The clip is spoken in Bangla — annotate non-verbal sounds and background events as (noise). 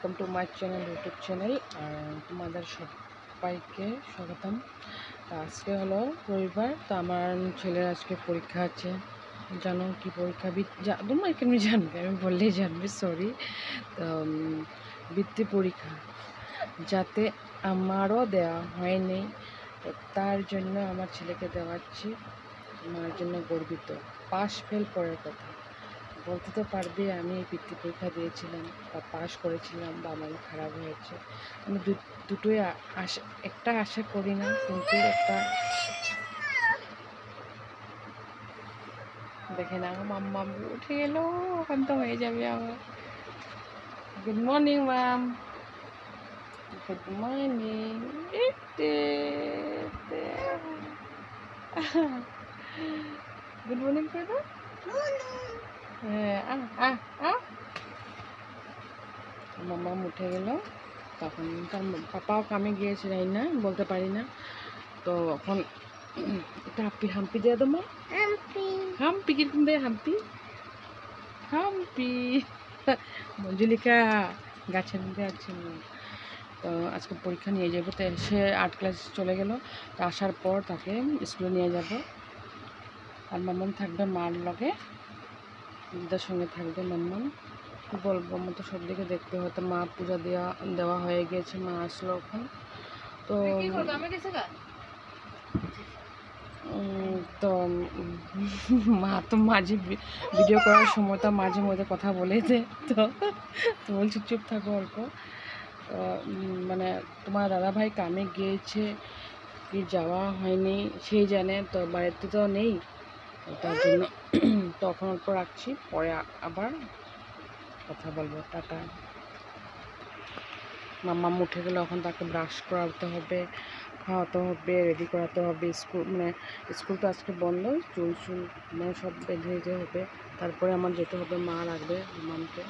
Welcome to my channel YouTube channel তোমাদের সবাইকে স্বাগতম। তো আজকে হলো রবিবার, তো আমার ছেলের আজকে পরীক্ষা আছে। জানো কি পরীক্ষা? তোমরা এখানে জানবে? আমি বললেই জানবে সরি তো বৃত্তি পরীক্ষা। যাতে আমারও দেওয়া হয়নি, তো তার জন্য আমার ছেলেকে দেওয়াচ্ছি আমার জন্য গর্বিত। পাস ফেল পরের কথা। বলতে তো পারবে, আমি এই বৃত্তি পরীক্ষা দিয়েছিলাম, বা পাস করেছিলাম, বা আমার খারাপ হয়েছে। আমি দুটোই আশা, একটা আশা করি না, কিন্তু একটা দেখে না মাম্মা উঠে গেল ওখান তো হয়ে যাবে আমার good morning ma'am good morning good morning মামা উঠে গেল। তখন তার পাপাও কামে গিয়েছে জানি না বলতে পারি না। তো এখন হাম্পি হাম্পি দিয়ে দেবো হাম্পি। কীরকম দেয় হাম্পি? হাম্পি। মঞ্জুলিকা গাছের মধ্যে আছে তো আজকে পরীক্ষা নিয়ে যাব তো সে আর্ট ক্লাস চলে গেল। তো আসার পর তাকে স্কুলে নিয়ে যাব। আর মামন থাকবে মার লগে। দিদার সঙ্গে থাকবে মাম্মাম কি বলব আমার তো সব দিকে দেখতে হতো মা পূজা দেওয়া দেওয়া হয়ে গিয়েছে মা আসলো এখন। তো তো মা তো মাঝে ভিডিও করার সময় তো মাঝে মধ্যে কথা বলে দে। তো তো বলছি চুপ থাকো অল্প। তো, মানে তোমার দাদা ভাই কামে গিয়েছে কি যাওয়া হয়নি সেই জানে তো বাড়িতে তো নেই। তার জন্য (clears throat) তখন অল্প রাখছি। পরে আবার কথা বলব। টাটা। মাম্মা উঠে গেলে এখন তাকে ব্রাশ করাতে হবে, খাওয়াতে হবে রেডি করাতে হবে। স্কুল মানে স্কুল তো আজকে বন্ধ চুল চুল মানে সব বেঁধে হবে। তারপরে আমার যেতে হবে, মা লাগবে মামকে